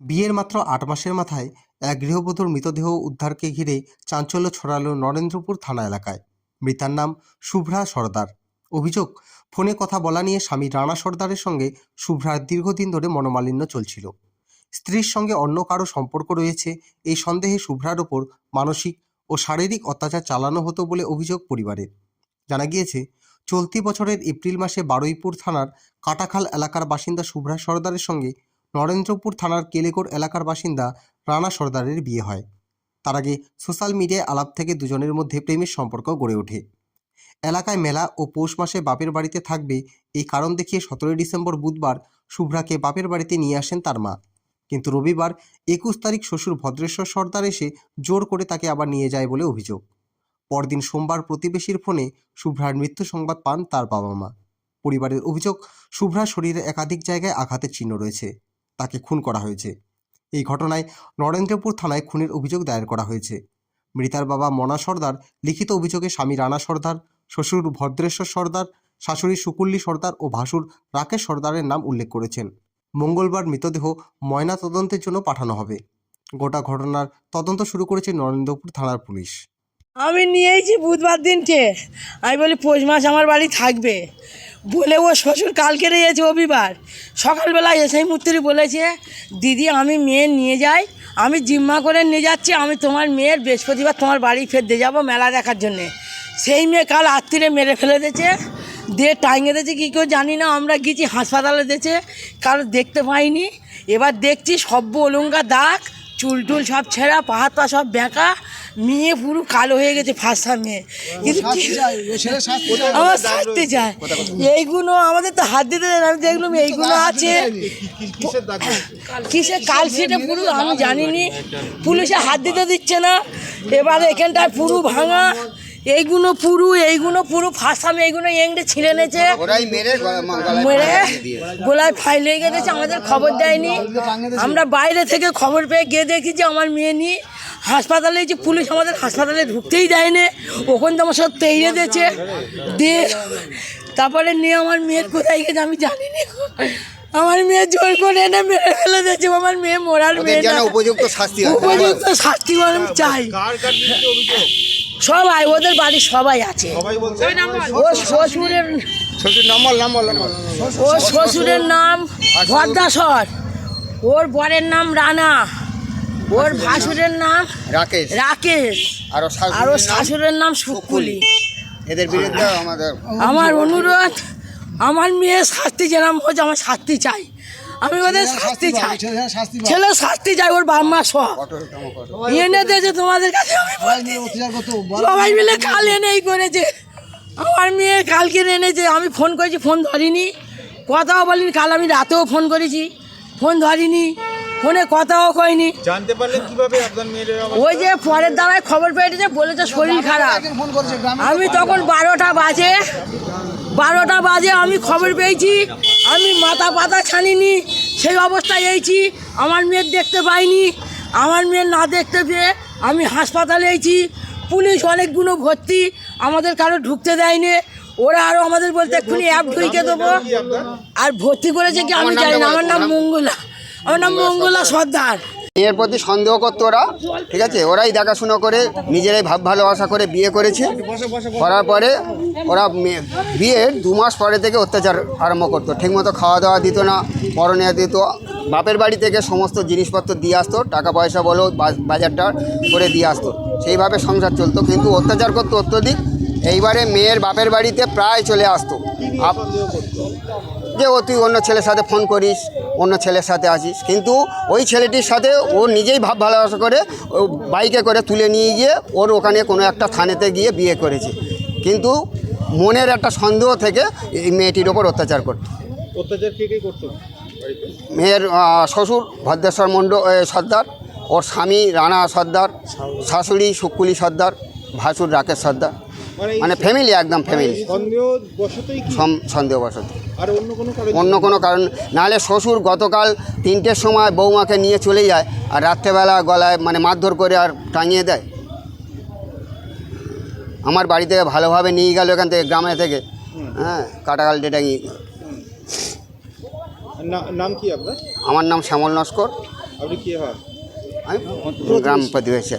বিয়ের মাত্র আট মাসের মাথায় এক গৃহবধূর মৃতদেহ উদ্ধারকে ঘিরে চাঞ্চল্য ছড়ালো নরেন্দ্রপুর থানা এলাকায়। মৃতার নাম শুভ্রা সর্দার। অভিযোগ, ফোনে কথা বলা নিয়ে স্বামী রানা সর্দারের সঙ্গে শুভ্রার দীর্ঘদিন ধরে মনোমালিন্য চলছিল। স্ত্রীর সঙ্গে অন্য কারও সম্পর্ক রয়েছে এই সন্দেহে শুভ্রার ওপর মানসিক ও শারীরিক অত্যাচার চালানো হতো বলে অভিযোগ পরিবারের। জানা গিয়েছে, চলতি বছরের এপ্রিল মাসে বারুইপুর থানার কাটাখাল এলাকার বাসিন্দা শুভ্রা সর্দারের সঙ্গে নরেন্দ্রপুর থানার কেলেগড় এলাকার বাসিন্দা রানা সর্দারের বিয়ে হয়। তার আগে সোশ্যাল মিডিয়ায় আলাপ থেকে দুজনের মধ্যে প্রেমের সম্পর্ক গড়ে ওঠে। এলাকায় মেলা ও পৌষ মাসে বাপের বাড়িতে থাকবে এই কারণ দেখিয়ে সতেরোই ডিসেম্বর বুধবার শুভ্রাকে বাপের বাড়িতে নিয়ে আসেন তার মা। কিন্তু রবিবার একুশ তারিখ শ্বশুর ভদ্রেশ্বর সর্দার এসে জোর করে তাকে আবার নিয়ে যায় বলে অভিযোগ। পরদিন সোমবার প্রতিবেশীর ফোনে শুভ্রার মৃত্যু সংবাদ পান তার বাবা মা। পরিবারের অভিযোগ, শুভ্রার শরীরে একাধিক জায়গায় আঘাতের চিহ্ন রয়েছে। তাকে খুন করা হয়েছে। এই ঘটনায় নরেন্দ্রপুর থানায় খুনের অভিযোগ দায়ের করা হয়েছে। মৃতার বাবা মনা সর্দার, লিখিত অভিযোগে স্বামী রানা সর্দার, শ্বশুর ভদ্রেশ্বর সর্দার, শাশুড়ি সুকুল্লি সর্দার ও ভাসুর রাকেশ সর্দারের নাম উল্লেখ করেছেন। মঙ্গলবার মৃতদেহ ময়না তদন্তের জন্য পাঠানো হবে। গোটা ঘটনার তদন্ত শুরু করেছে নরেন্দ্রপুর থানার পুলিশ। আমি নিয়েছি বুধবার দিনকে। আমি বলি, পৌষ মাস আমার বাড়ি থাকবে। বলে, ও শ্বশুর কালকে রয়েছে রবিবার। সকালবেলা এসেই মূর্তি বলেছে, দিদি, আমি মেয়ে নিয়ে যাই। আমি জিম্মা করে নিয়ে যাচ্ছি। আমি তোমার মেয়ের বৃহস্পতিবার তোমার বাড়ি ফের দিয়ে যাব মেলা দেখার জন্যে। সেই মেয়ে কাল আত্মীয় মেরে ফেলে দিয়েছে। দিয়ে টাঙিয়ে দিয়েছে, কী কেউ জানি না। আমরা গেছি হাসপাতালে দিয়েছে। কারও দেখতে পাইনি। এবার দেখছি সব্য অলঙ্কা দাগ, চুল টুল সব ছেঁড়া পা হাত পা সব বেঁকা। মেয়ে পুরো কালো হয়ে গেছে ফার্স্ট মেয়ে। কিন্তু আমার শাস্তি চাই এইগুলো আমাদের তো হাত দিতে দেয় আমি দেখলাম এইগুলো আছে। কিসে কাল সেটা পুরো আমি জানিনি। পুলিশে হাত দিতে দিচ্ছে না। এবার এখানটায় পুরো ভাঙা। এইগুলো পুরু এইগুলো পুরো ফার্স্ট আমি এইগুলো এংটে ছিঁড়ে নেছে মেরে ফাঁস। গোলায় ফাইল হয়ে গেছে আমাদের খবর দেয়নি। আমরা বাইরে থেকে খবর পেয়ে গিয়ে দেখি যে আমার মেয়ে নিয়ে হাসপাতালে যে পুলিশ আমাদের হাসপাতালে ঢুকতেই দেয়নি ওখান থেকে আমার সব তেইরে দিয়েছে। দিয়ে তারপরে নিয়ে আমার মেয়ের কোথায় গেছে আমি জানি না আমার মেয়ে জোর করে এনে মেরে ফেলে দিয়েছে আমার মেয়ে মরার মেয়ে না। উপযুক্ত শাস্তি হয় উপযুক্ত শাস্তি আমি চাই। সবাই ওদের বাড়ির সবাই আছে। ও শ্বশুরের শ্বশুর নম্বর নম্বর নম্বর। ও শ্বশুরের নাম ভদ্রাসর। ওর বরের নাম রানা। ওর ভাসুরের নাম রাকেশ। রাকেশ। আর আর ওর শাশুড়ির নাম শুকুলি এদের বিরুদ্ধে আমাদের আমার অনুরোধ আমার মেয়ে শাস্তি যেরকম হচ্ছে আমার শাস্তি চাই। আমি ওদের শাস্তি চাই। ছেলে শাস্তি চাই ওর বাপ মা সব। এনে দিয়েছে তোমাদের কাছে আমি বলছি। সবাই মিলে কাল এনেই করেছে। আমার মেয়ে কালকে এনেছে আমি ফোন করেছি ফোন ধরিনি। কথাও বলিনি কাল আমি রাতেও ফোন করেছি। ফোন ধরিনি। ফোনে কথাও কয়নি। জানতে পারলেন কীভাবে আপনার মেয়ের ওই যে পরের দ্বারায় খবর পেয়েছে বলেছে শরীর খারাপ। আমি তখন বারোটা বাজে বারোটা বাজে আমি খবর পেয়েছি আমি মাথা পাতা ছানিনি সেই অবস্থায় এইছি আমার মেয়ের দেখতে পাইনি আমার মেয়ের না দেখতে পেয়ে আমি হাসপাতালে এইছি পুলিশ অনেকগুলো ভর্তি আমাদের কারও ঢুকতে দেয়নি ওরা আরও আমাদের বলতে এক্ষুনি অ্যাপ ঢুকে দেবো। আর ভর্তি করেছে কি আমি জানি না আমার নাম মঙ্গলা। সর্দার। মেয়ের প্রতি সন্দেহ করতো ওরা, ঠিক আছে? ওরাই দেখাশুনো করে, নিজেরাই ভাব ভালোবাসা করে বিয়ে করেছে। করার পরে ওরা বিয়ের দু মাস পরে থেকে অত্যাচার আরম্ভ করতো। ঠিকমতো খাওয়া দাওয়া দিত না পরনে দিত। বাপের বাড়ি থেকে সমস্ত জিনিসপত্র দিয়ে আসতো টাকা পয়সা বলো বাজারটা করে দিয়ে আসতো। সেইভাবে সংসার চলতো। কিন্তু অত্যাচার করতো অত্যধিক। এইবারে মেয়ের বাপের বাড়িতে প্রায় চলে আসতো। যে ও তুই অন্য ছেলের সাথে ফোন করিস অন্য ছেলের সাথে আসিস। কিন্তু ওই ছেলেটির সাথে ও নিজেই ভাব ভালোবাসা করে ও বাইকে করে তুলে নিয়ে গিয়ে ওর ওখানে কোনো একটা থানেতে গিয়ে বিয়ে করেছে। কিন্তু মনের একটা সন্দেহ থেকে এই মেয়েটির ওপর অত্যাচার করত। অত্যাচার কে কে করতো? মেয়ের শ্বশুর ভদ্রেশ্বর মণ্ড এ, সর্দার ওর স্বামী রানা সর্দার শাশুড়ি শুকুলি সর্দার ভাসুর রাকেশ সর্দার। মানে মানে ফ্যামিলি একদম ফ্যামিলি সন্দেহবশত অন্য কোনো কারণ? অন্য কোনো কারণ নাহলে শ্বশুর গতকাল তিনটের সময় বৌমাকে নিয়ে চলে যায় আর রাত্রেবেলা গলায় মানে মারধর করে আর টাঙিয়ে দেয়। আমার বাড়ি থেকে ভালোভাবে নিয়ে গেল এখান থেকে গ্রামে থেকে। হ্যাঁ কাটাকাল ডেটাঙি নাম কি আপনার? আমার নাম শ্যামল নস্কর। আপনি কি হয় আমি গ্রাম প্রতিবেশী।